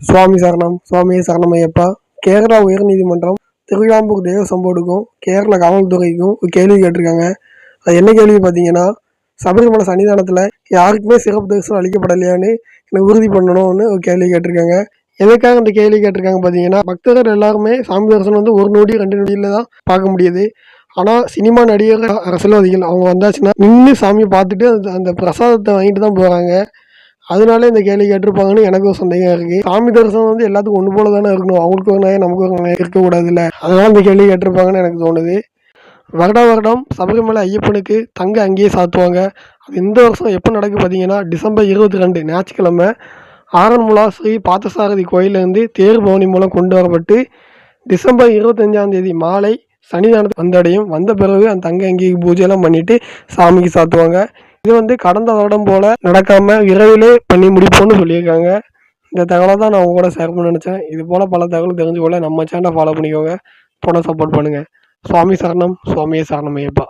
சுவாமி சரணம் சுவாமியே சரணம் ஐயப்பா. கேரளா உயர்நீதிமன்றம் திருவிழாம்பூர் தேவசம் போர்டுக்கும் கேரள காவல்துறைக்கும் ஒரு கேள்வி கேட்டிருக்காங்க. அது என்ன கேள்வி பார்த்தீங்கன்னா சபரிமலை சன்னிதானத்தில் யாருக்குமே சிறப்பு தரிசனம் அளிக்கப்படலையான்னு எனக்கு உறுதி பண்ணணும்னு ஒரு கேள்வி கேட்டிருக்காங்க. எதுக்காக இந்த கேள்வி கேட்டிருக்காங்க பார்த்தீங்கன்னா பக்தர்கள் எல்லாருமே சாமி தரிசனம் வந்து ஒரு நொடி ரெண்டு நொடியில் தான் பார்க்க முடியுது. ஆனால் சினிமா நடிகர்கள் அரசியல்வாதிகள் அவங்க வந்தாச்சுன்னா நின்று சாமியை பார்த்துட்டு அந்த அந்த பிரசாதத்தை வாங்கிட்டு தான் போகிறாங்க அதனால இந்த கேள்வி கேட்டிருப்பாங்கன்னு எனக்கு சந்தேகம் இருக்குது சாமி தரிசனம் வந்து எல்லாத்துக்கும் ஒன்று போல தானே இருக்கணும். அவங்களுக்கு ஒரு நியாயம் நமக்கு ஒரு இருக்கக்கூடாது இருக்கக்கூடாதுல்ல. அதனால இந்த கேள்வி கேட்டிருப்பாங்கன்னு எனக்கு தோணுது. வருடம் வருடம் சபரிமலை ஐயப்பனுக்கு தங்க அங்கேயே சாத்துவாங்க. அது இந்த வருஷம் எப்போ நடக்குது பார்த்தீங்கன்னா டிசம்பர் இருபத்தி ரெண்டு ஞாயிற்றுக்கிழமை. ஆரன்முலா ஸ்ரீ பார்த்தசாரதி கோயிலேருந்து தேர் பவனி மூலம் கொண்டு வரப்பட்டு டிசம்பர் இருபத்தஞ்சாம் தேதி மாலை சன்னிதானத்தை வந்தடையும். வந்த பிறகு அந்த தங்க அங்கேயே பூஜையெல்லாம் பண்ணிவிட்டு சாமிக்கு சாத்துவாங்க. இது வந்து கடந்த வருடம் போல நடக்காம விரைவிலே பண்ணி முடிப்போம்னு சொல்லியிருக்காங்க. இந்த தகவலை தான் நான் உங்களோட ஷேர் பண்ண நினச்சேன். இது போல் பல தகவல் தெரிஞ்சுக்கொள்ள நம்ம சேனலை ஃபாலோ பண்ணிக்கோங்க. போன சப்போர்ட் பண்ணுங்கள் சுவாமி சரணம் சுவாமியே சரணம் ஐயப்பா